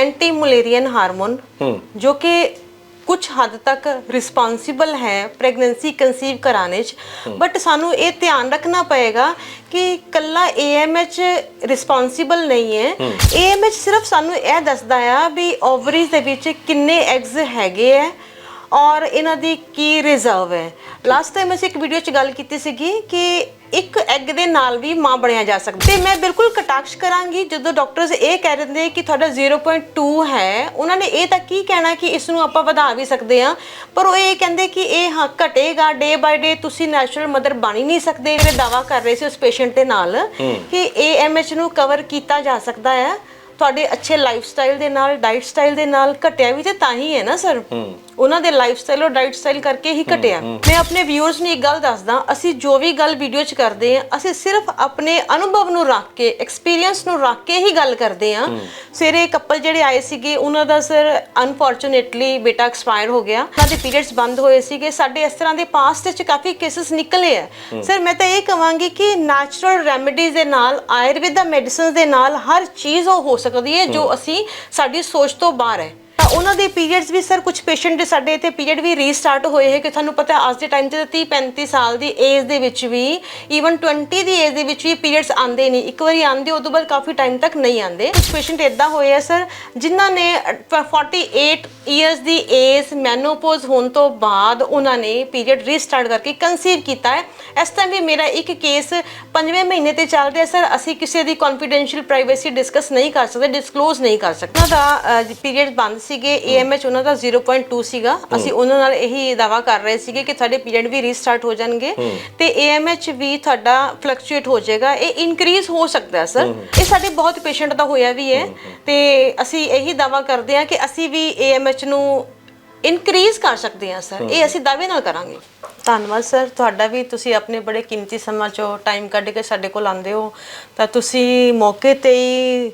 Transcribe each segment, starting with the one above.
Anti ਮਲੇਰੀਅਨ hormone ਜੋ ਕਿ ਕੁਝ ਹੱਦ ਤੱਕ ਰਿਸਪਾਂਸਿਬਲ ਹੈ ਪ੍ਰੈਗਨੈਂਸੀ ਕਨਸੀਵ ਕਰਾਣੇ ਚ ਬਟ ਸਾਨੂੰ ਇਹ ਧਿਆਨ ਰੱਖਣਾ ਪਏਗਾ ਕਿ ਕੱਲਾ AMH ਰਿਸਪਾਂਸਿਬਲ ਨਹੀਂ ਹੈ। AMH ਸਿਰਫ ਸਾਨੂੰ ਇਹ ਦੱਸਦਾ ਆ ਵੀ ਓਵਰੀਜ਼ ਦੇ ਵਿੱਚ ਕਿੰਨੇ ਐਗਸ ਹੈਗੇ ਆ ਔਰ ਇਹਨਾਂ ਦੀ ਕੀ ਰਿਜ਼ਰਵ ਹੈ। ਲਾਸਟ ਟਾਈਮ ਅਸੀਂ ਇੱਕ ਵੀਡੀਓ 'ਚ ਗੱਲ ਕੀਤੀ ਸੀਗੀ ਕਿ ਇੱਕ ਐਗ ਦੇ ਨਾਲ ਵੀ ਮਾਂ ਬਣਿਆ ਜਾ ਸਕਦਾ। ਤੇ ਮੈਂ ਬਿਲਕੁਲ ਕਟਾਕਸ਼ ਕਰਾਂਗੀ ਜਦੋਂ ਡਾਕਟਰਸ ਇਹ ਕਹਿ ਦਿੰਦੇ ਕਿ ਤੁਹਾਡਾ 0.2 ਹੈ ਉਹਨਾਂ ਨੇ ਇਹ ਤਾਂ ਕੀ ਕਹਿਣਾ ਕਿ ਇਸ ਨੂੰ ਆਪਾਂ ਵਧਾ ਵੀ ਸਕਦੇ ਆ ਪਰ ਉਹ ਇਹ ਕਹਿੰਦੇ ਕਿ ਇਹ ਹਾਂ ਘਟੇਗਾ ਡੇ ਬਾਈ ਡੇ ਤੁਸੀਂ ਨੈਚੁਰਲ ਮਦਰ ਬਣ ਹੀ ਨਹੀਂ ਸਕਦੇ ਜਿਹੜੇ ਦਾਵਾ ਕਰ ਰਹੇ ਸੀ ਉਸ ਪੇਸ਼ੈਂਟ ਦੇ ਨਾਲ ਕਿ AMH ਨੂੰ ਕਵਰ ਕੀਤਾ ਜਾ ਸਕਦਾ ਹੈ। ਤੁਹਾਡੇ ਅੱਛੇ ਲਾਈਫ ਸਟਾਈਲ ਦੇ ਨਾਲ ਡਾਈਟ ਸਟਾਈਲ ਦੇ ਨਾਲ ਘਟਿਆ ਵੀ ਤੇ ਤਾਂ ਹੀ ਹੈ ਨਾ ਸਰ ਉਹਨਾਂ ਦੇ ਲਾਈਫ ਸਟਾਈਲ ਔਰ ਡਾਈਟ ਸਟਾਈਲ ਕਰਕੇ ਹੀ ਘਟਿਆ। ਮੈਂ ਆਪਣੇ ਵਿਊਅਰਸ ਨੂੰ ਇੱਕ ਗੱਲ ਦੱਸਦਾ ਅਸੀਂ ਜੋ ਵੀ ਗੱਲ ਵੀਡੀਓ 'ਚ ਕਰਦੇ ਹਾਂ ਅਸੀਂ ਸਿਰਫ ਆਪਣੇ ਅਨੁਭਵ ਨੂੰ ਰੱਖ ਕੇ ਐਕਸਪੀਰੀਅੰਸ ਨੂੰ ਰੱਖ ਕੇ ਹੀ ਗੱਲ ਕਰਦੇ ਹਾਂ। ਸਵੇਰੇ ਕਪਲ ਜਿਹੜੇ ਆਏ ਸੀਗੇ ਉਹਨਾਂ ਦਾ ਸਰ ਅਨਫੋਰਚੂਨੇਟਲੀ ਬੇਟਾ ਐਕਸਪਾਇਰ ਹੋ ਗਿਆ। ਉਹਨਾਂ ਦੇ ਪੀਰੀਅਡਸ ਬੰਦ ਹੋਏ ਸੀਗੇ। ਸਾਡੇ ਇਸ ਤਰ੍ਹਾਂ ਦੇ ਪਾਸਟ 'ਚ ਕਾਫੀ ਕੇਸਸ ਨਿਕਲੇ ਆ। ਸਰ ਮੈਂ ਤਾਂ ਇਹ ਕਹਾਂਗੀ ਕਿ ਨੈਚੁਰਲ ਰੈਮੇਡੀਜ਼ ਦੇ ਨਾਲ ਆਯੁਰਵੇਦਾ ਮੈਡੀਸਿਨਸ ਦੇ ਨਾਲ ਹਰ ਚੀਜ਼ ਉਹ ਹੋ ਸਕਦੀ ਹੈ ਜੋ ਅਸੀਂ ਸਾਡੀ ਸੋਚ ਤੋਂ ਬਾਹਰ ਹੈ। ਉਹਨਾਂ ਦੇ ਪੀਰੀਅਡਸ ਵੀ ਸਰ ਕੁਝ ਪੇਸ਼ੈਂਟ ਦੇ ਸਾਡੇ ਇੱਥੇ ਪੀਰੀਅਡ ਵੀ ਰੀਸਟਾਰਟ ਹੋਏ ਹੈ ਕਿ ਤੁਹਾਨੂੰ ਪਤਾ ਅੱਜ ਦੇ ਟਾਈਮ 'ਚ ਤਾਂ 30 35 ਸਾਲ ਦੀ ਏਜ ਦੇ ਵਿੱਚ ਵੀ ਈਵਨ 20 ਦੀ ਏਜ ਦੇ ਵਿੱਚ ਵੀ ਪੀਰੀਅਡਸ ਆਉਂਦੇ ਨਹੀਂ। ਇੱਕ ਵਾਰੀ ਆਉਂਦੇ ਉਦੋਂ ਬਾਅਦ ਕਾਫੀ ਟਾਈਮ ਤੱਕ ਨਹੀਂ ਆਉਂਦੇ। ਕੁਝ ਪੇਸ਼ੈਂਟ ਇਦਾਂ ਹੋਏ ਆ ਸਰ ਜਿਨ੍ਹਾਂ ਨੇ ਅ, 48 ਇਅਰਸ ਦੀ ਏਜ ਮੈਨੋਪੋਜ਼ ਹੋਣ ਤੋਂ ਬਾਅਦ ਉਹਨਾਂ ਨੇ ਪੀਰੀਅਡ ਰੀਸਟਾਰਟ ਕਰਕੇ ਕਨਸੀਵ ਕੀਤਾ ਹੈ। ਇਸ ਟਾਈਮ ਵੀ ਮੇਰਾ ਇੱਕ ਕੇਸ ਪੰਜਵੇਂ ਮਹੀਨੇ ਤੇ ਚੱਲ ਰਿਹਾ ਸਰ ਅਸੀਂ ਕਿਸੇ ਦੀ ਕੌਨਫੀਡੈਂਸ਼ੀਅਲ ਪ੍ਰਾਈਵੇਸੀ ਡਿਸਕਸ ਨਹੀਂ ਕਰ ਸਕਦੇ ਡਿਸਕਲੋਜ਼ ਨਹੀਂ ਕਰ ਸਕਦੇ। ਦਾ ਪੀਰੀਅਡ ਬੰਦ ਸੀ ਸੀਗੇ AMH ਉਹਨਾਂ ਦਾ 0.2 ਸੀਗਾ। ਅਸੀਂ ਉਹਨਾਂ ਨਾਲ ਇਹੀ ਦਾਵਾ ਕਰ ਰਹੇ ਸੀਗੇ ਕਿ ਤੁਹਾਡੇ ਪੀਰੀਅਡ ਵੀ ਰੀਸਟਾਰਟ ਹੋ ਜਾਣਗੇ ਤੇ AMH ਵੀ ਤੁਹਾਡਾ ਫਲਕਚੁਏਟ ਹੋ ਜਾਏਗਾ। ਇਹ ਇਨਕਰੀਜ਼ ਹੋ ਸਕਦਾ ਸਰ ਇਹ ਸਾਡੇ ਬਹੁਤ ਪੇਸ਼ੈਂਟ ਦਾ ਹੋਇਆ ਵੀ ਹੈ। ਤੇ ਅਸੀਂ ਇਹੀ ਦਾਵਾ ਕਰਦੇ ਹਾਂ ਕਿ ਅਸੀਂ ਵੀ AMH ਨੂੰ ਇਨਕਰੀਜ਼ ਕਰ ਸਕਦੇ ਹਾਂ ਸਰ ਇਹ ਅਸੀਂ ਦਾਅਵੇ ਨਾਲ ਕਰਾਂਗੇ। ਧੰਨਵਾਦ ਸਰ ਤੁਹਾਡਾ ਵੀ ਤੁਸੀਂ ਆਪਣੇ ਬੜੇ ਕੀਮਤੀ ਸਮਾਂ ਚੋਂ ਟਾਈਮ ਕੱਢ ਕੇ ਸਾਡੇ ਕੋਲ ਆਉਂਦੇ ਹੋ। ਤਾਂ ਤੁਸੀਂ ਮੌਕੇ ਤੇ ਹੀ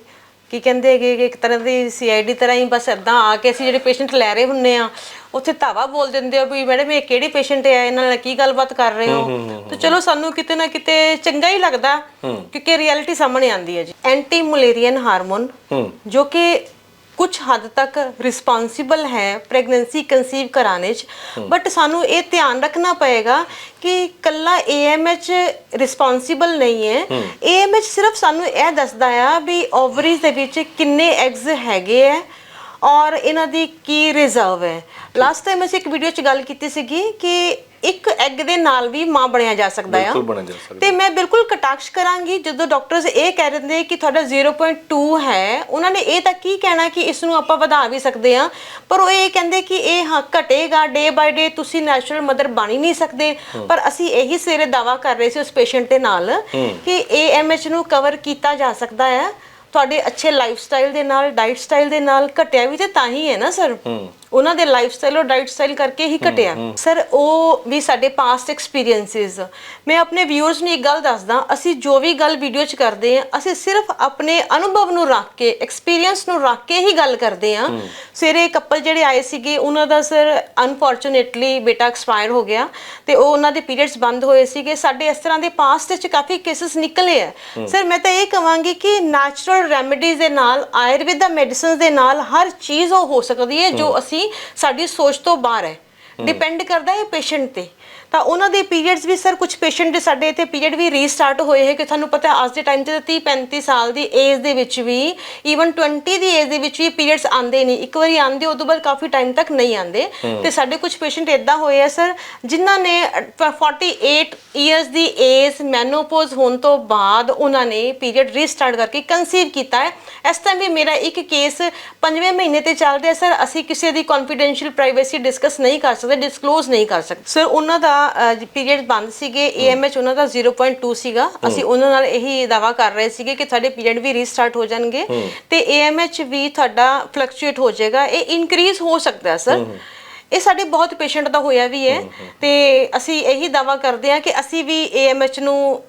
ਕੀ ਕਹਿੰਦੇ ਹੈਗੇ ਕਿ ਇੱਕ ਤਰ੍ਹਾਂ ਦੀ ਸੀਆਈਡੀ ਤਰ੍ਹਾਂ ਹੀ ਬਸ ਇਦਾਂ ਆ ਕੇ ਅਸੀਂ ਜਿਹੜੇ ਪੇਸ਼ੈਂਟ ਲੈ ਰਹੇ ਹੁੰਨੇ ਆ ਉੱਥੇ ਧਾਵਾ ਬੋਲ ਦਿੰਦੇ ਹੋ ਵੀ ਮੈਡਮ ਇਹ ਕਿਹੜੀ ਪੇਸ਼ੈਂਟ ਹੈ ਇਹਨਾਂ ਨਾਲ ਕੀ ਗੱਲਬਾਤ ਕਰ ਰਹੇ ਹੋ? ਤਾਂ ਚਲੋ ਸਾਨੂੰ ਕਿਤੇ ਨਾ ਕਿਤੇ ਚੰਗਾ ਹੀ ਲੱਗਦਾ ਕਿਉਂਕਿ ਰਿਐਲਿਟੀ ਸਾਹਮਣੇ ਆਉਂਦੀ ਹੈ ਜੀ। ਐਂਟੀ ਮਲੇਰੀਅਨ ਹਾਰਮੋਨ ਜੋ ਕਿ ਕੁਝ ਹੱਦ ਤੱਕ ਰਿਸਪਾਂਸਿਬਲ ਹੈ ਪ੍ਰੈਗਨੈਂਸੀ ਕਨਸੀਵ ਕਰਾਣੇ ਚ। ਬਟ ਸਾਨੂੰ ਇਹ ਧਿਆਨ ਰੱਖਣਾ ਪਏਗਾ ਕਿ ਕੱਲਾ AMH ਰਿਸਪਾਂਸਿਬਲ ਨਹੀਂ ਹੈ। AMH ਸਿਰਫ ਸਾਨੂੰ ਇਹ ਦੱਸਦਾ ਆ ਵੀ ਓਵਰੀਜ਼ ਦੇ ਵਿੱਚ ਕਿੰਨੇ ਐਗਸ ਹੈਗੇ ਆ ਔਰ ਇਹਨਾਂ ਦੀ ਕੀ ਰਿਜ਼ਰਵ ਹੈ। ਲਾਸਟ ਟਾਈਮ ਅਸੀਂ ਇੱਕ ਵੀਡੀਓ 'ਚ ਗੱਲ ਕੀਤੀ ਸੀਗੀ ਕਿ ਇੱਕ ਐਗ ਦੇ ਨਾਲ ਵੀ ਮਾਂ ਬਣਿਆ ਜਾ ਸਕਦਾ ਆ। ਬਿਲਕੁਲ ਬਣਿਆ ਜਾ ਸਕਦਾ। ਤੇ ਮੈਂ ਬਿਲਕੁਲ ਕਟਾਕਸ਼ ਕਰਾਂਗੀ। ਜਦੋਂ ਡਾਕਟਰਸ ਇਹ ਕਹਿ ਦਿੰਦੇ ਕਿ ਤੁਹਾਡਾ 0.2 ਹੈ ਉਹਨਾਂ ਨੇ ਇਹ ਤਾਂ ਕੀ ਕਹਿਣਾ ਕਿ ਇਸ ਨੂੰ ਆਪਾਂ ਵਧਾ ਵੀ ਸਕਦੇ ਆ? ਪਰ ਉਹ ਇਹ ਕਹਿੰਦੇ ਕਿ ਇਹ ਹਾਂ ਘਟੇਗਾ ਡੇ ਬਾਈ ਡੇ ਤੁਸੀਂ ਨੈਚੁਰਲ ਮਦਰ ਬਣ ਹੀ ਨਹੀਂ ਸਕਦੇ। ਪਰ ਅਸੀਂ ਇਹੀ ਸਵੇਰੇ ਦਾਵਾ ਕਰ ਰਹੇ ਸੀ ਉਸ ਪੇਸ਼ੈਂਟ ਦੇ ਨਾਲ ਕਿ AMH ਨੂੰ ਕਵਰ ਕੀਤਾ ਜਾ ਸਕਦਾ ਹੈ ਤੁਹਾਡੇ ਅੱਛੇ ਲਾਈਫ ਸਟਾਈਲ ਦੇ ਨਾਲ ਡਾਈਟ ਸਟਾਈਲ ਦੇ ਨਾਲ ਘਟਿਆ ਵੀ ਤੇ ਤਾਂ ਹੀ ਹੈ ਨਾ ਸਰ ਉਹਨਾਂ ਦੇ ਲਾਈਫ ਸਟਾਈਲ ਔਰ ਡਾਈਟ ਸਟਾਈਲ ਕਰਕੇ ਹੀ ਘਟਿਆ। ਸਰ ਉਹ ਵੀ ਸਾਡੇ ਪਾਸਟ ਐਕਸਪੀਰੀਐਂਸਿਸ ਮੈਂ ਆਪਣੇ ਵਿਊਅਰਸ ਨੂੰ ਇੱਕ ਗੱਲ ਦੱਸਦਾ ਅਸੀਂ ਜੋ ਵੀ ਗੱਲ ਵੀਡੀਓ 'ਚ ਕਰਦੇ ਹਾਂ ਅਸੀਂ ਸਿਰਫ ਆਪਣੇ ਅਨੁਭਵ ਨੂੰ ਰੱਖ ਕੇ ਐਕਸਪੀਰੀਅੰਸ ਨੂੰ ਰੱਖ ਕੇ ਹੀ ਗੱਲ ਕਰਦੇ ਹਾਂ। ਸਵੇਰੇ ਕਪਲ ਜਿਹੜੇ ਆਏ ਸੀਗੇ ਉਹਨਾਂ ਦਾ ਸਰ ਅਨਫੋਰਚੂਨੇਟਲੀ ਬੇਟਾ ਐਕਸਪਾਇਰ ਹੋ ਗਿਆ ਤੇ ਉਹ ਉਹਨਾਂ ਦੇ ਪੀਰੀਅਡਸ ਬੰਦ ਹੋਏ ਸੀਗੇ। ਸਾਡੇ ਇਸ ਤਰ੍ਹਾਂ ਦੇ ਪਾਸਟ 'ਚ ਕਾਫੀ ਕੇਸਸ ਨਿਕਲੇ ਆ। ਸਰ ਮੈਂ ਤਾਂ ਇਹ ਕਹਾਂਗੀ ਕਿ ਨੈਚੁਰਲ ਰੈਮੇਡੀਜ਼ ਦੇ ਨਾਲ ਆਯੁਰਵੇਦਾ ਮੈਡੀਸਿਨਸ ਦੇ ਨਾਲ ਹਰ ਚੀਜ਼ ਉਹ ਹੋ ਸਕਦੀ ਹੈ ਜੋ ਅਸੀਂ ਸਾਡੀ ਸੋਚ ਤੋਂ ਬਾਹਰ ਹੈ। ਡਿਪੈਂਡ ਕਰਦਾ ਹੈ ਪੇਸ਼ੈਂਟ ਤੇ। ਤਾਂ ਉਹਨਾਂ ਦੇ ਪੀਰੀਅਡਸ ਵੀ ਸਰ ਕੁਝ ਪੇਸ਼ੈਂਟ ਦੇ ਸਾਡੇ ਇੱਥੇ ਪੀਰੀਅਡ ਵੀ ਰੀਸਟਾਰਟ ਹੋਏ ਹੈ ਕਿ ਤੁਹਾਨੂੰ ਪਤਾ ਅੱਜ ਦੇ ਟਾਈਮ 'ਚ ਤਾਂ 30 35 ਸਾਲ ਦੀ ਏਜ ਦੇ ਵਿੱਚ ਵੀ ਈਵਨ 20 ਦੀ ਏਜ ਦੇ ਵਿੱਚ ਵੀ ਪੀਰੀਅਡਸ ਆਉਂਦੇ ਨਹੀਂ। ਇੱਕ ਵਾਰੀ ਆਉਂਦੇ ਉਦੋਂ ਬਾਅਦ ਕਾਫੀ ਟਾਈਮ ਤੱਕ ਨਹੀਂ ਆਉਂਦੇ। ਤੇ ਸਾਡੇ ਕੁਝ ਪੇਸ਼ੈਂਟ ਇਦਾਂ ਹੋਏ ਆ ਸਰ ਜਿਨ੍ਹਾਂ ਨੇ ਅ, 48 ਇਅਰਸ ਦੀ ਏਜ ਮੈਨੋਪੋਜ਼ ਹੋਣ ਤੋਂ ਬਾਅਦ ਉਹਨਾਂ ਨੇ ਪੀਰੀਅਡ ਰੀਸਟਾਰਟ ਕਰਕੇ ਕਨਸੀਵ ਕੀਤਾ ਹੈ। ਇਸ ਟਾਈਮ ਵੀ ਮੇਰਾ ਇੱਕ ਕੇਸ ਪੰਜਵੇਂ ਮਹੀਨੇ ਤੇ ਚੱਲ ਰਿਹਾ ਸਰ ਅਸੀਂ ਕਿਸੇ ਦੀ ਕੌਨਫੀਡੈਂਸ਼ੀਅਲ ਪ੍ਰਾਈਵੇਸੀ ਡਿਸਕਸ ਨਹੀਂ ਕਰ ਸਕਦੇ ਡਿਸਕਲੋਜ਼ ਨਹੀਂ ਕਰ ਸਕਦੇ। ਸਰ ਉਹਨਾਂ ਦਾ ਪੀਰੀਅਡ ਬੰਦ ਸੀਗੇ AMH ਉਹਨਾਂ ਦਾ 0.2 ਸੀਗਾ। ਅਸੀਂ ਉਹਨਾਂ ਨਾਲ ਇਹੀ ਦਾਵਾ ਕਰ ਰਹੇ ਸੀਗੇ ਕਿ ਤੁਹਾਡੇ ਪੀਰੀਅਡ ਵੀ ਰੀਸਟਾਰਟ ਹੋ ਜਾਣਗੇ ਤੇ AMH ਵੀ ਤੁਹਾਡਾ ਫਲਕਚੁਏਟ ਹੋ ਜਾਏਗਾ। ਇਹ ਇਨਕਰੀਜ਼ ਹੋ ਸਕਦਾ ਹੈ ਸਰ ਇਹ ਸਾਡੇ ਬਹੁਤ ਪੇਸ਼ੈਂਟ ਦਾ ਹੋਇਆ ਵੀ ਹੈ ਤੇ ਅਸੀਂ ਇਹੀ ਦਾਵਾ ਕਰਦੇ ਹਾਂ ਕਿ ਅਸੀਂ ਵੀ AMH ਨੂੰ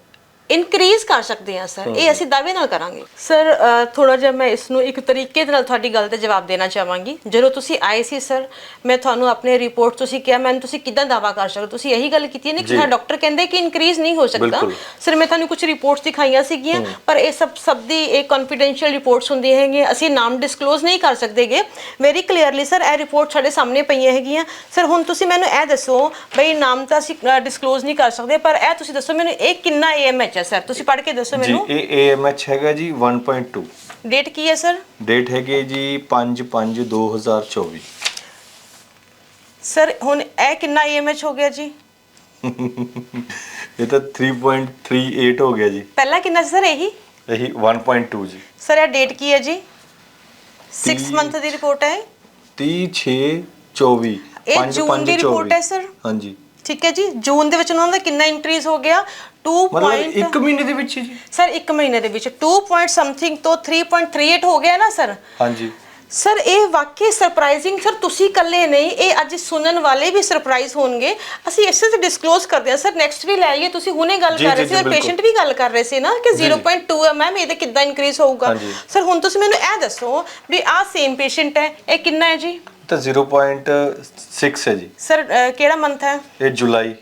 ਇਨਕਰੀਜ਼ ਕਰ ਸਕਦੇ ਹਾਂ ਸਰ ਇਹ ਅਸੀਂ ਦਾਅਵੇ ਨਾਲ ਕਰਾਂਗੇ। ਸਰ ਥੋੜਾ ਜਿਹਾ ਮੈਂ ਇਸ ਨੂੰ ਇੱਕ ਤਰੀਕੇ ਦੇ ਨਾਲ ਤੁਹਾਡੀ ਗੱਲ ਤੇ ਜਵਾਬ ਦੇਣਾ ਚਾਹਾਂਗੀ। ਜਦੋਂ ਤੁਸੀਂ ਆਏ ਸੀ ਸਰ ਮੈਂ ਤੁਹਾਨੂੰ ਆਪਣੇ ਰਿਪੋਰਟ ਤੁਸੀਂ ਕਿਹਾ ਮੈਨੂੰ ਤੁਸੀਂ ਕਿਦਾਂ ਦਾਵਾ ਕਰ ਸਕਦੇ? ਤੁਸੀਂ ਇਹੀ ਗੱਲ ਕੀਤੀ ਨੇ ਕਿ। ਹਾਂ ਡਾਕਟਰ ਕਹਿੰਦੇ ਕਿ ਇਨਕਰੀਜ਼ ਨਹੀਂ ਹੋ ਸਕਦਾ। ਸਰ ਮੈਂ ਤੁਹਾਨੂੰ ਕੁਝ ਰਿਪੋਰਟਸ ਦਿਖਾਈਆਂ ਸੀਗੀਆਂ ਪਰ ਇਹ ਸਭ ਸਭ ਦੀ ਇਹ ਕੌਨਫੀਡੈਂਸ਼ੀਅਲ ਰਿਪੋਰਟਸ ਹੁੰਦੀਆਂ ਹੈਗੀਆਂ। ਅਸੀਂ ਨਾਮ ਡਿਸਕਲੋਜ਼ ਨਹੀਂ ਕਰ ਸਕਦੇਗੇ। ਵੈਰੀ ਕਲੀਅਰਲੀ ਸਰ ਇਹ ਰਿਪੋਰਟ ਸਾਡੇ ਸਾਹਮਣੇ ਪਈਆਂ ਹੈਗੀਆਂ। ਸਰ ਹੁਣ ਤੁਸੀਂ ਮੈਨੂੰ ਇਹ ਦੱਸੋ ਬਈ ਨਾਮ ਤਾਂ ਅਸੀਂ ਡਿਸਕਲੋਜ਼ ਨਹੀਂ ਕਰ ਸਕਦੇ ਪਰ ਇਹ ਤੁਸੀਂ ਦੱਸੋ ਮੈਨੂੰ ਇਹ ਕਿੰਨਾ ਏਐਮਐਚ ਹੈ ਸਰ ਤੁਸੀਂ ਪੜ੍ਹ ਕੇ ਦੱਸੋ ਜੀ ਮੈਨੂੰ। ਇਹ AMH ਹੈਗਾ ਜੀ 1.2 ਡੇਟ ਕੀ ਹੈ ਸਰ ਡੇਟ ਹੈਗੀ ਹੈ ਜੀ 5/5/2024 ਸਰ ਹੁਣ ਇਹ ਕਿੰਨਾ ਏਐਮਐਚ ਹੋ ਗਿਆ ਜੀ? ਇਹ ਤਾਂ 3.38 ਹੋ ਗਿਆ ਜੀ। ਪਹਿਲਾਂ ਕਿੰਨਾ ਸੀ ਸਰ ਇਹੀ? ਇਹੀ 1.2 ਜੀ। ਸਰ ਇਹ ਡੇਟ ਕੀ ਹੈ ਜੀ? 6 ਤੀਹ- ਮੰਥ ਦੀ ਰਿਪੋਰਟ ਹੈ 30 6 24 ਇਹ ਜੂਨ ਦੀ report ਹੈ, sir? ਹਾਂਜੀ। ਠੀਕ ਹੈ ਜੀ ਜੂਨ ਦੇ ਵਿੱਚ ਉਹਨਾਂ ਦਾ ਕਿੰਨਾ ਇੰਕਰੀਜ਼ ਹੋ ਗਿਆ 2. ਮਤਲਬ ਇੱਕ ਮਹੀਨੇ ਦੇ ਵਿੱਚ ਹੀ ਜੀ ਸਰ 1 ਮਹੀਨੇ ਦੇ ਵਿੱਚ 2. point something ਤੋਂ 3.38 ਹੋ ਗਿਆ ਨਾ ਸਰ ਹਾਂਜੀ ਸਰ ਇਹ ਵਾਕਈ ਸਰਪ੍ਰਾਈਜ਼ਿੰਗ ਸਰ ਤੁਸੀਂ ਇਕੱਲੇ ਨਹੀਂ ਇਹ ਅੱਜ ਸੁਣਨ ਵਾਲੇ ਵੀ ਸਰਪ੍ਰਾਈਜ਼ ਹੋਣਗੇ ਅਸੀਂ ਇਸੇ ਤੇ ਡਿਸਕਲੋਜ਼ ਕਰਦੇ ਹਾਂ ਸਰ ਨੈਕਸਟ ਵੀ ਲੈ ਆਈਏ ਤੁਸੀਂ ਹੁਣੇ ਗੱਲ ਕਰ ਰਹੇ ਸੀ ਔਰ। ਪੇਸ਼ੈਂਟ ਵੀ ਗੱਲ ਕਰ ਰਹੇ ਸੀ ਨਾ ਕਿ ਜੀ, ਜੀ। 0.2 ਹੈ ਮੈਮ ਇਹਦੇ ਕਿੱਦਾਂ ਇਨਕਰੀਜ਼ ਹੋਊਗਾ। ਸਰ ਹੁਣ ਤੁਸੀਂ ਮੈਨੂੰ ਇਹ ਦੱਸੋ ਵੀ ਆਹ ਸੇਮ ਪੇਸ਼ੈਂਟ ਹੈ ਇਹ ਕਿੰਨਾ ਹੈ ਜੀ ਤਾਂ 0.6 ਹੈ ਜੀ। ਸਰ ਕਿਹੜਾ ਮੰਥ ਹੈ? ਇਹ ਜੁਲਾਈ।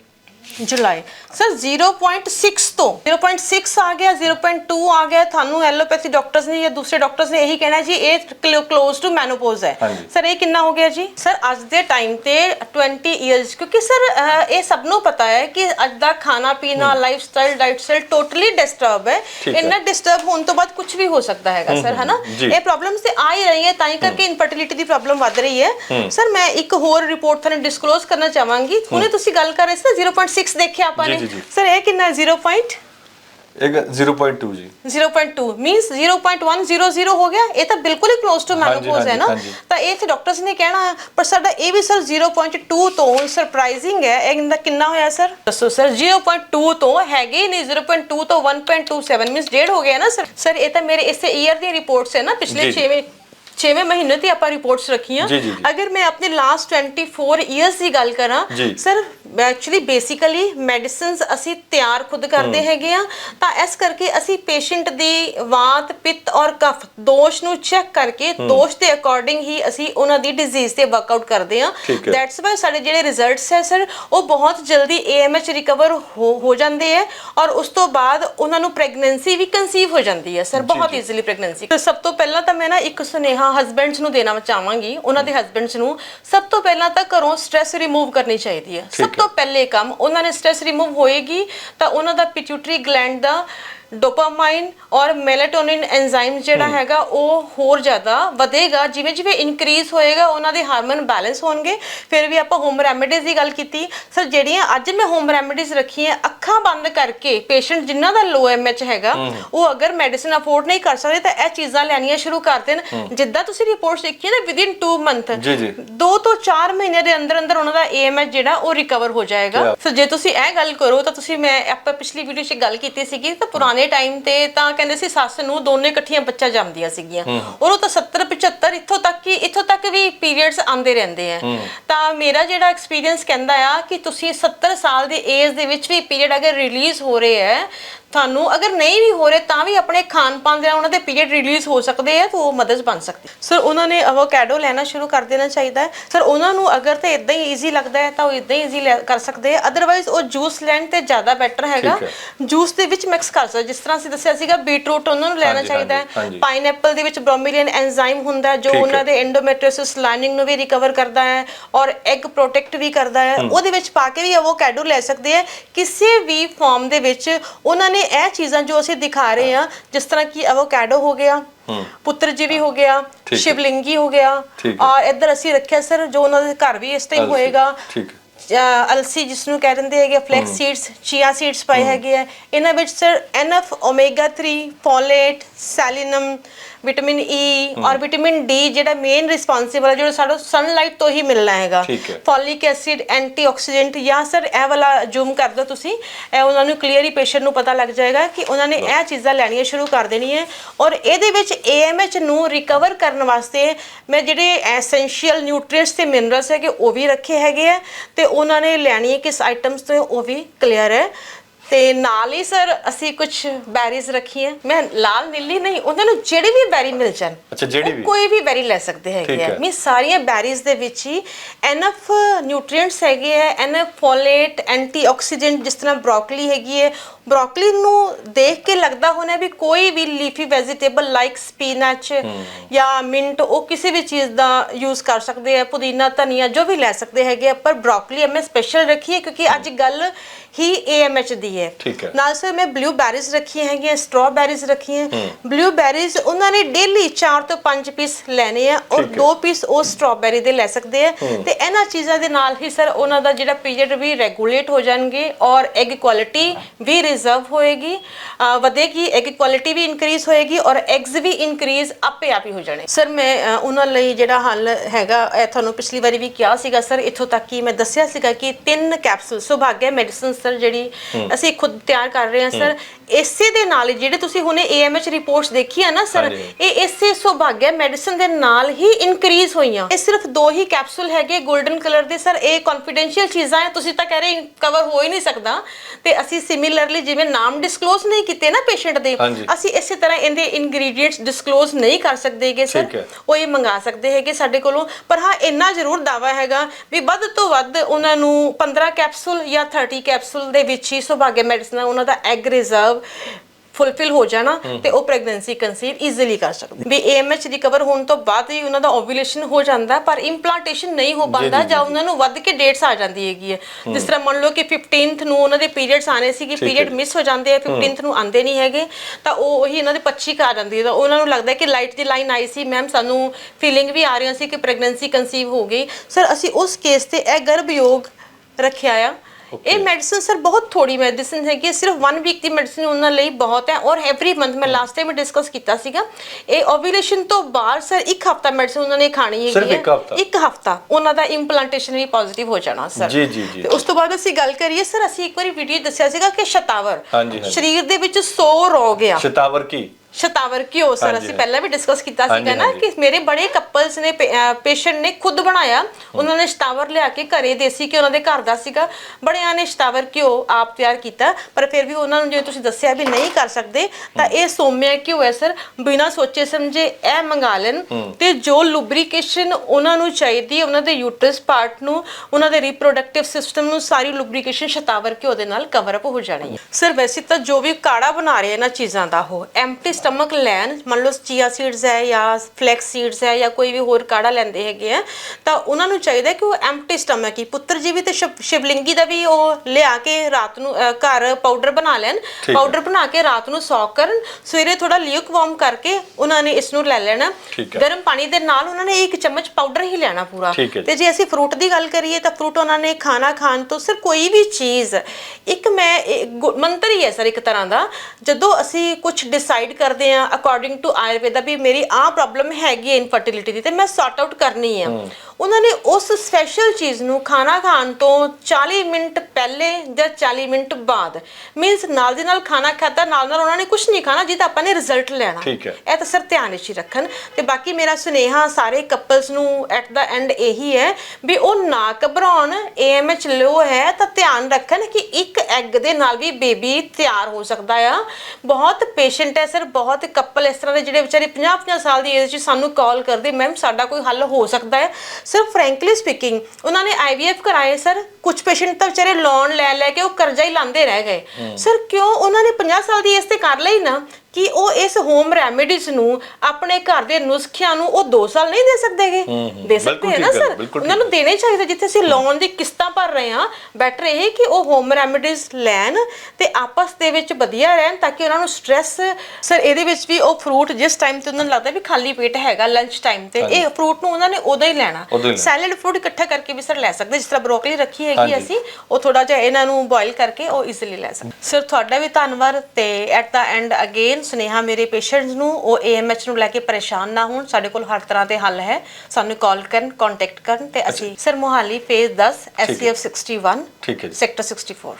ਜੁਲਾਈ। ਸਰ 0.6 ਤੋਂ। 0.6 ਆ ਗਿਆ 0.2 ਆ ਗਿਆ। ਤੁਹਾਨੂੰ ਐਲੋਪੈਥੀ ਡਾਕਟਰਸ ਨੇ ਜਾਂ ਦੂਸਰੇ ਡਾਕਟਰਸ ਨੇ ਇਹੀ ਕਹਿਣਾ ਜੀ ਇਹ ਕਲੋਜ਼ ਟੂ ਮੈਨੋਪੋਜ਼ ਹੈ। ਸਰ ਇਹ ਕਿੰਨਾ ਹੋ ਗਿਆ ਜੀ? ਸਰ ਅੱਜ ਦੇ ਟਾਈਮ ਤੇ 20 ਇਅਰਸ ਕਿਉਂਕਿ ਸਰ ਇਹ ਸਭ ਨੂੰ ਪਤਾ ਹੈ ਕਿ ਅੱਜ ਦਾ ਖਾਣਾ ਪੀਣਾ life style diet style totally disturb ਹੈ। ਇੰਨਾ ਡਿਸਟਰਬ ਹੋਣ ਤੋਂ ਬਾਅਦ ਕੁਝ ਵੀ ਹੋ ਸਕਦਾ ਹੈਗਾ ਸਰ ਹਨਾ। ਇਹ ਪ੍ਰੋਬਲਮਸ ਤੇ ਆ ਹੀ ਰਹੀ ਹੈ ਤਾਂ ਹੀ ਕਰਕੇ ਇਨਫਰਟੀਲਿਟੀ ਦੀ ਪ੍ਰੋਬਲਮ ਵੱਧ ਰਹੀ ਹੈ। ਸਰ ਮੈਂ ਇੱਕ ਹੋਰ ਰਿਪੋਰਟ ਤੁਹਾਨੂੰ ਡਿਸਕਲੋਜ਼ ਕਰਨਾ ਚਾਹਾਂਗੀ। ਹੁਣੇ ਤੁਸੀਂ ਗੱਲ ਕਰ ਰਹੇ ਸੀ ਨਾ 0.6 ਦੇਖਿਆ ਆਪਾਂ ਨੇ। ਜੀ, ਜੀ। ਸਰ ਇਹ ਕਿੰਨਾ ਹੈ 0. ਇਹ 0.2 ਜੀ 0.2 ਮੀਨਸ 0.100 ਹੋ ਗਿਆ ਇਹ ਤਾਂ ਬਿਲਕੁਲ ਹੀ ক্লোਜ਼ ਟੂ ਹਾਂਜੀ, ਮੈਨੋਪੋਜ਼ ਹੈ ਨਾ ਹਾਂਜੀ। ਤਾਂ ਇਹ ਤੇ ਡਾਕਟਰਸ ਨੇ ਕਹਿਣਾ ਹੈ, ਪਰ ਸਾਡਾ ਇਹ ਵੀ ਸਰ 0.2 ਤੋਂ ਸਰਪ੍ਰਾਈਜ਼ਿੰਗ ਹੈ ਇਹ ਇਹਦਾ ਕਿੰਨਾ ਹੋਇਆ ਸਰ ਦੱਸੋ ਸਰ 0.2 ਤੋਂ ਹੈਗੇ ਹੀ ਨਹੀਂ 0.2 ਤੋਂ 1.27 ਮੀਨਸ ਡੇਢ ਹੋ ਗਿਆ ਨਾ ਸਰ ਸਰ ਇਹ ਤਾਂ ਮੇਰੇ ਇਸੇ ਈਅਰ ਦੀਆਂ ਰਿਪੋਰਟਸ ਹੈ ਨਾ ਪਿਛਲੇ ਜੀ, ਜੀ। 6ਵੇਂ 6ਵੇਂ ਮਹੀਨੇ ਦੀ ਆਪਾਂ ਰਿਪੋਰਟਸ ਰੱਖੀਆਂ ਜੀ, ਜੀ, ਜੀ। ਅਗਰ ਮੈਂ ਆਪਣੇ ਲਾਸਟ 24 ਇਅਰਸ ਦੀ ਗੱਲ ਕਰਾਂ ਜੀ। ਸਰ ਐਕਚੁਅਲੀ ਬੇਸਿਕਲੀ ਮੈਡੀਸਿਨਸ ਅਸੀਂ ਤਿਆਰ ਖੁਦ ਕਰਦੇ ਹੈਗੇ ਆ ਤਾਂ ਇਸ ਕਰਕੇ ਅਸੀਂ ਪੇਸ਼ੈਂਟ ਦੀ ਵਾਤ ਪਿੱਤ ਔਰ ਕਫ ਦੋਸ਼ ਨੂੰ ਚੈੱਕ ਕਰਕੇ ਦੋਸ਼ ਦੇ ਅਕੋਰਡਿੰਗ ਹੀ ਅਸੀਂ ਉਹਨਾਂ ਦੀ ਡਿਜ਼ੀਜ਼ ਤੇ ਵਰਕਆਊਟ ਕਰਦੇ ਆ ਠੀਕ ਹੈ। ਦੈਟਸ ਵਾਈ ਸਾਡੇ ਜਿਹੜੇ ਰਿਜ਼ਲਟਸ ਹੈ ਸਰ ਉਹ ਬਹੁਤ ਜਲਦੀ ਏਐਮਐਚ ਰਿਕਵਰ ਹੋ ਹੋ ਜਾਂਦੇ ਹੈ ਔਰ ਉਸ ਤੋਂ ਬਾਅਦ ਉਹਨਾਂ ਨੂੰ ਪ੍ਰੈਗਨੈਂਸੀ ਵੀ ਕਨਸੀਵ ਹੋ ਜਾਂਦੀ ਹੈ ਸਰ ਬਹੁਤ ਈਜ਼ੀਲੀ ਪ੍ਰੈਗਨੈਂਸੀ ਤੇ ਸਭ ਤੋਂ ਪਹਿਲਾਂ ਤਾਂ ਮੈਂ ਨਾ ਇੱਕ ਸੁਨੇਹਾ ਹਸਬੈਂਡਸ ਨੂੰ ਦੇਣਾ ਚਾਹਾਂਗੀ ਉਹਨਾਂ ਦੇ ਹਸਬੈਂਡਸ ਨੂੰ ਸਭ ਤੋਂ ਪਹਿਲਾਂ ਤਾਂ ਘਰੋਂ ਸਟ੍ਰੈਸ ਰਿਮੂਵ ਕਰਨੀ ਚਾਹੀਦੀ ਹੈ ਸਭ ਹੈ। ਤੋਂ ਪਹਿਲੇ ਕੰਮ ਉਹਨਾਂ ਨੇ ਸਟ੍ਰੈਸ ਰਿਮੂਵ ਹੋਏਗੀ ਤਾਂ ਉਹਨਾਂ ਦਾ ਪਿਟਿਊਟਰੀ ਗਲੈਂਡ ਦਾ ਡੋਪਾਮਾਈਨ ਔਰ ਮੈਲਾਟੋਨਿਨ ਐਂਜ਼ਾਈਮ ਜਿਹੜਾ ਹੈਗਾ ਉਹ ਹੋਰ ਜ਼ਿਆਦਾ ਵਧੇਗਾ। ਜਿਵੇਂ ਜਿਵੇਂ ਇਨਕਰੀਜ਼ ਹੋਏਗਾ ਉਹਨਾਂ ਦੇ ਹਾਰਮੋਨ ਬੈਲੈਂਸ ਹੋਣਗੇ। ਫਿਰ ਵੀ ਆਪਾਂ ਹੋਮ ਰੈਮੇਡੀਜ਼ ਦੀ ਗੱਲ ਕੀਤੀ। ਸਰ ਜਿਹੜੀਆਂ ਅੱਜ ਮੈਂ ਹੋਮ ਰੈਮੇਡੀਜ਼ ਰੱਖੀਆਂ ਅੱਖਾਂ ਬੰਦ ਕਰਕੇ ਪੇਸ਼ੈਂਟ ਜਿਨ੍ਹਾਂ ਦਾ ਲੋ ਐਮਐਚ ਹੈਗਾ ਉਹ ਅਗਰ ਮੈਡੀਸਿਨ ਅਫੋਰਡ ਨਹੀਂ ਕਰ ਸਕਦੇ ਤਾਂ ਇਹ ਚੀਜ਼ਾਂ ਲੈਣੀਆਂ ਸ਼ੁਰੂ ਕਰ ਦੇਣ। ਜਿੱਦਾਂ ਤੁਸੀਂ ਰਿਪੋਰਟਸ ਦੇਖੀਆਂ ਨਾ ਵਿਦਿਨ 2 ਮੰਥ ਜੀ, ਜੀ। 2 ਤੋਂ 4 ਮਹੀਨੇ ਦੇ ਅੰਦਰ ਅੰਦਰ ਉਹਨਾਂ ਦਾ ਏਐਮਐਚ ਜਿਹੜਾ ਉਹ ਰਿਕਵਰ ਹੋ ਜਾਏਗਾ. ਸੋ ਜੇ ਤੁਸੀਂ ਇਹ ਗੱਲ ਕਰੋ ਤਾਂ ਤੁਸੀਂ ਮੈਂ ਆਪਾਂ ਪਿਛਲੀ ਵੀਡੀਓ 'ਚ ਗੱਲ ਕੀਤੀ ਸੀਗੀ ਤਾਂ ਪੁਰਾਣੇ ਟਾਈਮ ਤੇ ਤਾਂ ਕਹਿੰਦੇ ਸੀ ਸੱਸ ਨੂੰ ਦੋਨੇ ਇਕੱਠੀਆਂ ਬੱਚਾ ਜੰਮਦੀਆਂ ਸੀਗੀਆਂ। ਔਰ ਉਹ ਤਾਂ 70 75 ਇੱਥੋਂ ਤੱਕ ਕਿ ਇੱਥੋਂ ਤੱਕ ਵੀ ਪੀਰੀਅਡਸ ਆਉਂਦੇ ਰਹਿੰਦੇ ਆ। ਤਾਂ ਮੇਰਾ ਜਿਹੜਾ ਐਕਸਪੀਰੀਅੰਸ ਕਹਿੰਦਾ ਆ ਕਿ ਤੁਸੀਂ 70 ਸਾਲ ਦੀ ਏਜ ਦੇ ਵਿੱਚ ਵੀ ਪੀਰੀਅਡ ਅਗਰ ਰਿਲੀਜ਼ ਹੋ ਰਹੇ ਹੈ ਤੁਹਾਨੂੰ ਅਗਰ ਨਹੀਂ ਵੀ ਹੋ ਰਹੇ ਤਾਂ ਵੀ ਆਪਣੇ ਖਾਣ ਪਾਨ ਦੇ ਨਾਲ ਉਹਨਾਂ ਦੇ ਪੀਰੀਅਡ ਰਿਲੀਜ਼ ਹੋ ਸਕਦੇ ਆ ਤਾਂ ਉਹ ਮਦਦ ਬਣ ਸਕਦੀ। ਸਰ ਉਹਨਾਂ ਨੇ ਅਵੋਕੈਡੋ ਲੈਣਾ ਸ਼ੁਰੂ ਕਰ ਦੇਣਾ ਚਾਹੀਦਾ ਹੈ। ਸਰ ਉਹਨਾਂ ਨੂੰ ਅਗਰ ਤਾਂ ਇਦਾਂ ਹੀ ਈਜ਼ੀ ਲੱਗਦਾ ਹੈ ਤਾਂ ਉਹ ਇਦਾਂ ਹੀ ਈਜ਼ੀ ਕਰ ਸਕਦੇ ਆ। ਅਦਰਵਾਈਜ਼ ਉਹ ਜੂਸ ਲੈਣ ਤੇ ਜ਼ਿਆਦਾ ਬੈਟਰ ਹੈਗਾ। ਜੂਸ ਦੇ ਵਿੱਚ ਮਿਕਸ ਕਰ ਸਕਦੇ ਜਿਸ ਤਰ੍ਹਾਂ ਅਸੀਂ ਦੱਸਿਆ ਸੀਗਾ ਬੀਟਰੂਟ ਉਹਨਾਂ ਨੂੰ ਲੈਣਾ ਚਾਹੀਦਾ ਹੈ। ਪਾਈਨਐਪਲ ਦੇ ਵਿੱਚ ਬ੍ਰੋਮੀਲੀਅਨ ਐਂਜ਼ਾਈਮ ਹੁੰਦਾ ਹੈ ਜੋ। ਉਹਨਾਂ ਦੇ ਐਂਡੋਮੈਟ੍ਰਿਓਸਿਸ ਲਾਈਨਿੰਗ ਨੂੰ ਵੀ ਰਿਕਵਰ ਕਰਦਾ ਹੈ ਔਰ ਐਗ ਪ੍ਰੋਟੈਕਟ ਵੀ ਕਰਦਾ ਹੈ। ਉਹਦੇ ਵਿੱਚ ਪਾ ਕੇ ਵੀ ਅਵੋਕੈਡੋ ਲੈ ਸਕਦੇ ਆ ਕਿਸੇ ਵੀ ਫਾਰਮ ਦੇ ਵਿੱਚ ਉਹਨਾਂ ਨੇ ਇਹ ਚੀਜ਼ਾਂ ਜੋ ਅਸੀਂ ਦਿਖਾ ਰਹੇ ਹਾਂ ਜਿਸ ਤਰ੍ਹਾਂ ਕਿ ਅਵੋਕੈਡੋ ਹੋ ਗਿਆ ਪੁੱਤਰ ਜੀਵੀ ਹੋ ਗਿਆ। ਸ਼ਿਵਲਿੰਗੀ ਹੋ ਗਿਆ। ਔਰ ਇੱਧਰ ਅਸੀਂ ਰੱਖਿਆ ਸਰ ਜੋ ਉਹਨਾਂ ਦੇ ਘਰ ਵੀ ਇਸ ਟਾਈਮ ਹੋਏਗਾ। ਠੀਕ ਅਲਸੀ ਜਿਸ ਨੂੰ ਕਹਿ ਦਿੰਦੇ ਹੈਗੇ ਫਲੈਕਸ ਸੀਡਸ ਚੀਆ ਸੀਡਸ ਪਾਏ ਹੈਗੇ ਆ। ਇਹਨਾਂ ਵਿੱਚ sir enough omega 3 folate selenium vitamin E ਔਰ ਵਿਟਾਮਿਨ ਡੀ ਜਿਹੜਾ ਮੇਨ ਰਿਸਪੌਂਸਿਬਲ ਹੈ ਜਿਹੜਾ ਸਾਡਾ ਸਨਲਾਈਟ ਤੋਂ ਹੀ ਮਿਲਣਾ ਹੈਗਾ। ਫੋਲਿਕ ਐਸਿਡ ਐਂਟੀਆਕਸੀਡੈਂਟ ਜਾਂ ਸਰ ਇਹ ਵਾਲਾ ਜ਼ੂਮ ਕਰ ਦਿਓ ਤੁਸੀਂ ਇਹ ਉਹਨਾਂ ਨੂੰ ਕਲੀਅਰਲੀ ਪੇਸ਼ੈਂਟ ਨੂੰ ਪਤਾ ਲੱਗ ਜਾਏਗਾ ਕਿ ਉਹਨਾਂ ਨੇ ਇਹ ਚੀਜ਼ਾਂ ਲੈਣੀਆਂ ਸ਼ੁਰੂ ਕਰ ਦੇਣੀਆਂ। ਹੈ ਔਰ ਇਹਦੇ ਵਿੱਚ AMH ਨੂੰ ਰਿਕਵਰ ਕਰਨ ਵਾਸਤੇ ਮੈਂ ਜਿਹੜੇ ਐਸੈਂਸ਼ੀਅਲ ਨਿਊਟ੍ਰੀਐਂਟਸ ਤੇ ਮਿਨਰਲਸ ਹੈਗੇ ਉਹ ਵੀ ਰੱਖੇ ਹੈਗੇ ਆ ਤੇ ਉਹਨਾਂ ਨੇ ਲੈਣੀ ਹੈ ਕਿਸ ਆਈਟਮਸ ਤੋਂ ਉਹ ਵੀ ਕਲੀਅਰ ਹੈ। ਤੇ ਨਾਲ ਹੀ ਸਰ ਅਸੀਂ ਕੁਝ ਬੈਰੀਜ਼ ਰੱਖੀਆਂ। ਮੈਂ ਲਾਲ ਨੀਲੀ ਨਹੀਂ ਉਹਨਾਂ ਨੂੰ ਜਿਹੜੇ ਵੀ ਬੈਰੀ ਮਿਲ ਜਾਣ ਅੱਛਾ, ਜਿਹੜੀ ਵੀ। ਕੋਈ ਵੀ ਬੈਰੀ ਲੈ ਸਕਦੇ ਹੈਗੇ ਆ। ਮੀ ਸਾਰੀਆਂ ਬੈਰੀਜ਼ ਦੇ ਵਿੱਚ ਹੀ ਐਨਫ ਨਿਊਟ੍ਰੀਐਂਟਸ ਹੈਗੇ ਆ ਐਨਫ ਫੋਲੇਟ ਐਂਟੀਆਕਸੀਡੈਂਟ ਜਿਸ ਤਰ੍ਹਾਂ ਬ੍ਰੋਕਲੀ ਹੈਗੀ ਹੈ। ਬ੍ਰੋਕਲੀ ਨੂੰ ਦੇਖ ਕੇ ਲੱਗਦਾ ਹੋਣਾ ਵੀ ਕੋਈ ਵੀ ਲੀਫੀ ਵੈਜੀਟੇਬਲ ਲਾਈਕ ਸਪੀਨਚ ਜਾਂ ਮਿੰਟ ਉਹ ਕਿਸੇ ਵੀ ਚੀਜ਼ ਦਾ ਯੂਜ਼ ਕਰ ਸਕਦੇ ਆ ਪੁਦੀਨਾ ਧਨੀਆ ਜੋ ਵੀ ਲੈ ਸਕਦੇ ਹੈਗੇ ਆ। ਪਰ ਬ੍ਰੋਕਲੀ ਮੈਂ ਸਪੈਸ਼ਲ ਰੱਖੀ ਹੈ ਕਿਉਂਕਿ ਅੱਜ ਗੱਲ ਹੀ AMH ਦੀ ਹੈ। ਨਾਲ ਸਰ ਮੈਂ ਬਲੂ ਬੈਰੀਜ਼ ਰੱਖੀਆਂ ਹੈਗੀਆਂ ਸਟ੍ਰਾਬੇਰੀਜ਼ ਰੱਖੀਆਂ। ਬਲੂ ਬੈਰੀਜ਼ ਉਹਨਾਂ ਨੇ ਡੇਲੀ 4 ਤੋਂ 5 ਪੀਸ ਲੈਣੇ ਆ। ਔਰ ਠੀਕ ਹੈ। ਦੋ ਪੀਸ ਉਹ ਸਟ੍ਰਾਬੇਰੀ ਦੇ ਲੈ ਸਕਦੇ ਆ। ਤੇ ਇਹਨਾਂ ਚੀਜ਼ਾਂ ਦੇ ਨਾਲ ਹੀ ਸਰ ਉਹਨਾਂ ਦਾ ਜਿਹੜਾ ਪੀਰੀਅਡ ਵੀ ਰੈਗੂਲੇਟ ਹੋ ਜਾਣਗੇ ਔਰ ਐਗ ਕੁਆਲਿਟੀ ਵੀ ਰਿਜ਼ਰਵ ਹੋਏਗੀ। ਵਧੇਗੀ ਐਗ ਕੁਆਲਿਟੀ ਵੀ ਇਨਕਰੀਜ਼ ਹੋਏਗੀ ਔਰ ਐਗਸ ਵੀ ਇਨਕਰੀਜ਼ ਆਪੇ ਆਪ ਹੀ ਹੋ ਜਾਣੇ। ਸਰ ਮੈਂ ਉਹਨਾਂ ਲਈ ਜਿਹੜਾ ਹੱਲ ਹੈਗਾ ਇਹ ਤੁਹਾਨੂੰ ਪਿਛਲੀ ਵਾਰੀ ਵੀ ਕਿਹਾ ਸੀਗਾ ਸਰ ਇੱਥੋਂ ਤੱਕ ਕਿ ਮੈਂ ਦੱਸਿਆ ਸੀਗਾ ਕਿ ਤਿੰਨ ਕੈਪਸੂਲ ਸੁਭਾਗਿਆ ਮੈਡੀਸਨ ਸਰ ਜਿਹੜੀ ਅਸੀਂ ਖੁਦ ਤਿਆਰ ਕਰ ਰਹੇ ਹਾਂ। ਸਰ ਇਸੇ ਦੇ ਨਾਲ ਹੀ ਜਿਹੜੇ ਤੁਸੀਂ ਹੁਣੇ AMH ਰਿਪੋਰਟਸ ਦੇਖੀ ਆ ਨਾ ਸਰ ਹਾਂਜੀ। ਇਹ ਇਸੇ ਸੁਭਾਗਿਆ ਮੈਡੀਸਨ ਦੇ ਨਾਲ ਹੀ ਇਨਕਰੀਜ਼ ਹੋਈਆਂ ਇਹ ਸਿਰਫ ਦੋ ਹੀ ਕੈਪਸੂਲ ਹੈਗੇ 골ਡਨ ਕਲਰ ਦੇ ਸਰ ਇਹ ਕੌਨਫੀਡੈਂਸ਼ੀਅਲ ਚੀਜ਼ਾਂ ਹੈ ਤੁਸੀਂ ਤਾਂ ਕਹਿ ਰਹੇ ਕਵਰ ਹੋ ਹੀ ਨਹੀਂ ਸਕਦਾ ਤੇ ਅਸੀਂ ਸਿਮਿਲਰਲੀ ਜਿਵੇਂ ਨਾਮ ਡਿਸਕਲੋਜ਼ ਨਹੀਂ ਕੀਤੇ ਨਾ ਪੇਸ਼ੈਂਟ ਦੇ ਹਾਂਜੀ। ਅਸੀਂ ਇਸੇ ਤਰ੍ਹਾਂ ਇਹਦੇ ਇਨਗਰੀਡੀਐਂਟਸ ਡਿਸਕਲੋਜ਼ ਨਹੀਂ ਕਰ ਸਕਦੇਗੇ ਸਰ ਠੀਕ ਹੈ। ਉਹ ਇਹ ਮੰਗਾ ਸਕਦੇ ਹੈਗੇ ਸਾਡੇ ਕੋਲੋਂ ਪਰ ਹਾਂ ਇੰਨਾ ਜ਼ਰੂਰ ਦਾਵਾ ਹੈਗਾ ਵੀ ਵੱਧ ਤੋਂ ਵੱਧ ਉਹਨਾਂ ਨੂੰ 15 ਕੈਪਸੂਲ ਜਾਂ 30 ਕੈਪਸੂਲ ਦੇ ਵਿੱਚ ਹੀ ਸੁਭਾਗਿਆ ਮੈਡੀਸਨ ਉਹਨਾਂ ਦਾ ਐਗ ਰਿਜ਼ਰਵ ਫੁੱਲਫਿਲ ਹੋ ਜਾਣਾ ਤੇ ਉਹ ਪ੍ਰੈਗਨੈਂਸੀ ਕਨਸੀਵ ਈਜ਼ੀਲੀ ਕਰ ਸਕਦੇ ਵੀ AMH ਰਿਕਵਰ ਹੋਣ ਤੋਂ ਬਾਅਦ ਹੀ ਉਹਨਾਂ ਦਾ ਓਵੂਲੇਸ਼ਨ ਹੋ ਜਾਂਦਾ ਪਰ ਇੰਪਲਾਂਟੇਸ਼ਨ ਨਹੀਂ ਹੋ ਪਾਉਂਦਾ ਜੀ, ਉਹਨਾਂ ਨੂੰ ਵੱਧ ਕੇ ਡੇਟਸ ਆ ਜਾਂਦੀ ਹੈਗੀ ਹੈ। ਜਿਸ ਤਰ੍ਹਾਂ ਮੰਨ ਲਓ ਕਿ 15th ਨੂੰ ਉਹਨਾਂ ਦੇ ਪੀਰੀਅਡਸ ਆਣੇ ਸੀ ਕਿ ਠੀਕ ਹੈ। ਪੀਰੀਅਡ ਮਿਸ ਹੋ ਜਾਂਦੇ ਆ 15th ਨੂੰ ਆਉਂਦੇ ਨਹੀਂ ਹੈਗੇ ਤਾਂ ਉਹ ਉਹੀ ਇਹਨਾਂ ਦੇ 25 ਕਾ ਆ ਜਾਂਦੀ ਹੈ। ਤਾਂ ਉਹਨਾਂ ਨੂੰ ਲੱਗਦਾ ਕਿ ਲਾਈਟ ਦੀ ਲਾਈਨ ਆਈ ਸੀ ਮੈਮ ਸਾਨੂੰ ਫੀਲਿੰਗ ਵੀ ਆ ਰਹੀ ਸੀ ਕਿ ਪ੍ਰੈਗਨੈਂਸੀ ਕਨਸੀਵ ਹੋ ਗਈ। ਸਰ ਅਸੀਂ ਉਸ ਕੇਸ ਤੇ ਇਹ ਗਰਭ ਯੋਗ ਰੱਖਿਆ ਆ। ਇਹ ਮੈਡੀਸਨ ਸਰ ਬਹੁਤ ਥੋੜੀ ਮੈਡੀਸਨ ਹੈਗੀ ਸਿਰਫ 1 ਵੀਕ ਦੀ ਮੈਡੀਸਨ ਉਹਨਾਂ ਲਈ ਬਹੁਤ ਹੈ ਔਰ ਐਵਰੀ ਮੰਥ ਮੈਂ ਲਾਸਟ ਟਾਈਮ ਡਿਸਕਸ ਕੀਤਾ ਸੀਗਾ। ਇਹ ਓਵੂਲੇਸ਼ਨ ਤੋਂ ਬਾਅਦ ਸਰ ਇੱਕ ਹਫਤਾ ਮੈਡੀਸਨ ਉਹਨਾਂ ਨੇ ਖਾਣੀ ਹੈਗੀ ਸਿਰਫ ਹੈ। ਇੱਕ ਹਫ਼ਤਾ? ਇੱਕ ਹਫਤਾ। ਉਹਨਾਂ ਦਾ ਇੰਪਲਾਂਟੇਸ਼ਨ ਵੀ ਪੋਜ਼ਿਟਿਵ ਹੋ ਜਾਣਾ ਸਰ ਜੀ, ਜੀ, ਜੀ। ਉਸ ਤੋਂ ਬਾਅਦ ਅਸੀਂ ਗੱਲ ਕਰੀਏ ਸਰ ਅਸੀਂ ਇੱਕ ਵਾਰੀ ਵੀਡੀਓ ਦੱਸਿਆ ਸੀਗਾ ਕਿ ਸ਼ਤਾਵਰ। ਸਰੀਰ ਦੇ ਵਿੱਚ 100 ਰੋਗ ਆ। ਸ਼ਤਾਵਰ ਕੀ? ਸ਼ਤਾਵਰ ਕਿਉਂ ਸਰ ਹਾਂਜੀ, ਅਸੀਂ ਹਾਂਜੀ। ਪਹਿਲਾਂ ਵੀ ਡਿਸਕਸ ਕੀਤਾ ਹਾਂਜੀ, ਸੀਗਾ ਨਾ ਹਾਂਜੀ। ਕਿ ਮੇਰੇ ਬੜੇ ਕਪਲਸ ਨੇ ਪੇਸ਼ੈਂਟ ਨੇ ਖੁਦ ਬਣਾਇਆ। ਉਹਨਾਂ ਨੇ ਸ਼ਤਾਵਰ ਲਿਆ ਕੇ ਘਰੇ ਦੇਸੀ ਕਿ ਉਹਨਾਂ ਦੇ ਘਰ ਦਾ ਸੀਗਾ। ਬੜਿਆਂ ਨੇ ਸ਼ਤਾਵਰ ਘਿਓ ਆਪ ਤਿਆਰ ਕੀਤਾ ਪਰ ਫਿਰ ਵੀ ਉਹਨਾਂ ਨੂੰ ਜਿਵੇਂ ਤੁਸੀਂ ਦੱਸਿਆ ਵੀ ਨਹੀਂ ਕਰ ਸਕਦੇ ਤਾਂ ਇਹ ਸੋਮਿਆ ਘਿਓ ਹੈ ਸਰ ਬਿਨਾਂ ਸੋਚੇ ਸਮਝੇ ਇਹ ਮੰਗਾ ਲੈਣ ਤੇ ਜੋ ਲੁਬਰੀਕੇਸ਼ਨ ਉਹਨਾਂ ਨੂੰ ਚਾਹੀਦੀ ਹੈ ਉਹਨਾਂ ਦੇ ਯੂਟਰਸ ਪਾਰਟ ਨੂੰ ਉਹਨਾਂ ਦੇ ਰੀਪਰੋਡਕਟਿਵ ਸਿਸਟਮ ਨੂੰ ਸਾਰੀ ਲੁਬਰੀਕੇਸ਼ਨ ਸ਼ਤਾਵਰ ਘਿਓ ਦੇ ਨਾਲ ਕਵਰ ਅਪ ਹੋ ਜਾਣੀ ਹੈ। ਸਰ ਵੈਸੇ ਤਾਂ ਜੋ ਵੀ ਕਾੜਾ ਬਣਾ ਰਹੇ ਇਹਨਾਂ ਚੀਜ਼ਾਂ ਦਾ ਉਹ ਐਮਟੀ ਸਟਮਕ ਲੈਣ ਮੰਨ ਲਓ ਚੀਆ ਸੀਡਸ ਹੈ ਜਾਂ ਫਲੈਕਸ ਸੀਡਸ ਹੈ ਜਾਂ ਕੋਈ ਵੀ ਹੋਰ ਕਾੜਾ ਲੈਂਦੇ ਹੈਗੇ ਆ ਤਾਂ ਉਹਨਾਂ ਨੂੰ ਚਾਹੀਦਾ ਕਿ ਉਹ ਐਮਟੀ ਸਟਮਕ ਹੀ ਪੁੱਤਰ ਜੀ ਵੀ ਤੇ ਸ਼ਿਵ- ਸ਼ਿਵਲਿੰਗੀ ਦਾ ਵੀ ਉਹ ਲਿਆ ਕੇ ਰਾਤ ਨੂੰ ਘਰ ਪਾਊਡਰ ਬਣਾ ਲੈਣ। ਪਾਊਡਰ ਬਣਾ ਕੇ ਰਾਤ ਨੂੰ ਸੌਕ ਕਰਨ ਸਵੇਰੇ ਥੋੜਾ ਲਿਊਕ ਵਾਰਮ ਕਰਕੇ ਉਹਨਾਂ ਨੇ ਇਸ ਨੂੰ ਲੈ ਲੈਣਾ। ਗਰਮ ਪਾਣੀ ਦੇ ਨਾਲ ਉਹਨਾਂ ਨੇ ਇੱਕ ਚਮਚ ਪਾਊਡਰ ਹੀ ਲੈਣਾ ਪੂਰਾ। ਤੇ ਜੇ ਅਸੀਂ ਫਰੂਟ ਦੀ ਗੱਲ ਕਰੀਏ ਤਾਂ ਫਰੂਟ ਉਹਨਾਂ ਨੇ ਖਾਣਾ ਖਾਣ ਤੋਂ ਸਿਰ ਕੋਈ ਵੀ ਚੀਜ਼ ਇੱਕ ਮੈਂ ਮੰਤਰ ਹੀ ਹੈ ਸਰ ਇੱਕ ਤਰ੍ਹਾਂ ਦਾ ਜਦੋਂ ਅਸੀਂ ਕੁਝ ਡਿਸਾਈਡ ਕਰਦੇ ਆ ਅਕੋਰਡਿੰਗ ਟੂ ਆਯੁਰਵੇਦਾ ਵੀ ਮੇਰੀ ਆਹ ਪ੍ਰੋਬਲਮ ਹੈਗੀ ਹੈ ਇਨਫਰਟੀਲਿਟੀ ਦੀ ਤੇ ਮੈਂ ਸੌਰਟ ਆਊਟ ਕਰਨੀ ਆ ਉਹਨਾਂ ਨੇ ਉਸ ਸਪੈਸ਼ਲ ਚੀਜ਼ ਨੂੰ ਖਾਣਾ ਖਾਣ ਤੋਂ 40 ਮਿੰਟ ਪਹਿਲੇ ਜਾਂ 40 ਮਿੰਟ ਬਾਅਦ ਮੀਨਸ ਨਾਲ ਦੀ ਨਾਲ ਖਾਣਾ ਖਾਤਾ ਨਾਲ ਨਾਲ ਉਹਨਾਂ ਨੇ ਕੁਝ ਨਹੀਂ ਖਾਣਾ ਜਿਹਦਾ ਆਪਾਂ ਨੇ ਰਿਜ਼ਲਟ ਲੈਣਾ। ਇਹ ਤਾਂ ਸਰ ਧਿਆਨ ਵਿੱਚ ਹੀ ਰੱਖਣ। ਤੇ ਬਾਕੀ ਮੇਰਾ ਸੁਨੇਹਾ ਸਾਰੇ ਕਪਲਸ ਨੂੰ ਐਟ ਦਾ ਐਂਡ ਇਹੀ ਹੈ ਵੀ ਉਹ ਨਾ ਘਬਰਾਉਣ AMH ਲੋ ਹੈ ਤਾਂ ਧਿਆਨ ਰੱਖਣ ਕਿ ਇੱਕ ਐਗ ਦੇ ਨਾਲ ਵੀ ਬੇਬੀ ਤਿਆਰ ਹੋ ਸਕਦਾ ਆ। ਬਹੁਤ ਪੇਸ਼ੈਂਟ ਹੈ ਸਰ ਬਹੁਤ ਕਪਲ ਇਸ ਤਰ੍ਹਾਂ ਦੇ ਜਿਹੜੇ ਵਿਚਾਰੇ 50 50 ਸਾਲ ਦੀ ਏਜ 'ਚ ਸਾਨੂੰ ਕਾਲ ਕਰਦੇ ਮੈਮ ਸਾਡਾ ਕੋਈ ਹੱਲ ਹੋ ਸਕਦਾ ਹੈ? ਸਰ ਫ੍ਰੈਂਕਲੀ ਸਪੀਕਿੰਗ ਉਹਨਾਂ ਨੇ IVF ਕਰਾਏ ਸਰ ਕੁਝ ਪੇਸ਼ੈਂਟ ਤਾਂ ਵਿਚਾਰੇ ਲੋਨ ਲੈ ਲੈ ਕੇ ਉਹ ਕਰਜ਼ਾ ਹੀ ਲਾਂਦੇ ਰਹਿ ਗਏ। ਸਰ ਕਿਉਂ ਉਹਨਾਂ ਨੇ 50 ਸਾਲ ਦੀ ਏਜ ਤੇ ਕਰ ਲਈ ਨਾ ਕਿ ਉਹ ਇਸ ਹੋਮ ਰੈਮੇਡੀਜ਼ ਨੂੰ ਆਪਣੇ ਘਰ ਦੇ ਨੁਸਖਿਆਂ ਨੂੰ ਉਹ 2 ਸਾਲ ਨਹੀਂ ਦੇ ਸਕਦੇਗੇ ਦੇ ਸਕਦੇ ਹੈ ਨਾ ਸਰ ਉਹਨਾਂ ਨੂੰ ਦੇਣੇ ਚਾਹੀਦੇ ਜਿੱਥੇ ਅਸੀਂ ਲੋਨ ਦੀ ਕਿਸ਼ਤਾਂ ਭਰ ਰਹੇ ਹਾਂ ਬੈਟਰ ਇਹ ਕਿ ਉਹ ਹੋਮ ਰੈਮੇਡੀਜ਼ ਲੈਣ ਤੇ ਆਪਸ ਦੇ ਵਿੱਚ ਵਧੀਆ ਰਹਿਣ ਤਾਂ ਕਿ ਉਹਨਾਂ ਨੂੰ ਸਟ੍ਰੈਸ ਸਰ ਇਹਦੇ ਵਿੱਚ ਵੀ ਉਹ ਫਰੂਟ ਜਿਸ ਟਾਈਮ ਤੇ ਉਹਨਾਂ ਨੂੰ ਲੱਗਦਾ ਵੀ ਖਾਲੀ ਪੇਟ ਹੈਗਾ ਲੰਚ ਟਾਈਮ ਤੇ ਇਹ ਫਰੂਟ ਨੂੰ ਉਹਨਾਂ ਨੇ ਉਦੋਂ ਹੀ ਲੈਣਾ। ਉਦੋਂ ਹੀ ਲੈਣਾ। ਸੈਲਡ ਫਰੂਟ ਇਕੱਠਾ ਕਰਕੇ ਵੀ ਸਰ ਲੈ ਸਕਦੇ ਜਿਸ ਤਰ੍ਹਾਂ ਬਰੋਕਲੀ ਰੱਖੀ ਹੈਗੀ। ਅਸੀਂ ਉਹ ਥੋੜਾ ਜਿਹਾ ਇਹਨਾਂ ਨੂੰ ਬੋਇਲ ਕਰਕੇ ਉਹ ਈਜ਼ੀਲੀ ਲੈ ਸਕਦੇ। ਸਰ ਤੁਹਾਡਾ ਵੀ ਧੰਨਵਾਦ ਤੇ ਐਟ ਦਾ ਐਂਡ ਅਗੇਨ ਸੁਨੇਹਾ ਮੇਰੇ ਪੇਸ਼ੈਂਟਸ ਨੂੰ ਉਹ AMH ਨੂੰ ਲੈ ਕੇ ਪਰੇਸ਼ਾਨ ਨਾ ਹੋਣ। ਸਾਡੇ ਕੋਲ ਹਰ ਤਰ੍ਹਾਂ ਦੇ ਹੱਲ ਹੈ। ਸਾਨੂੰ ਕਾਲ ਕਰਨ ਕੰਟੈਕਟ ਕਰਨ ਤੇ ਅਸੀਂ ਸਰ ਮੋਹਾਲੀ ਫੇਜ਼ 10 SCF 61 ਠੀਕ ਹੈ। ਸੈਕਟਰ 64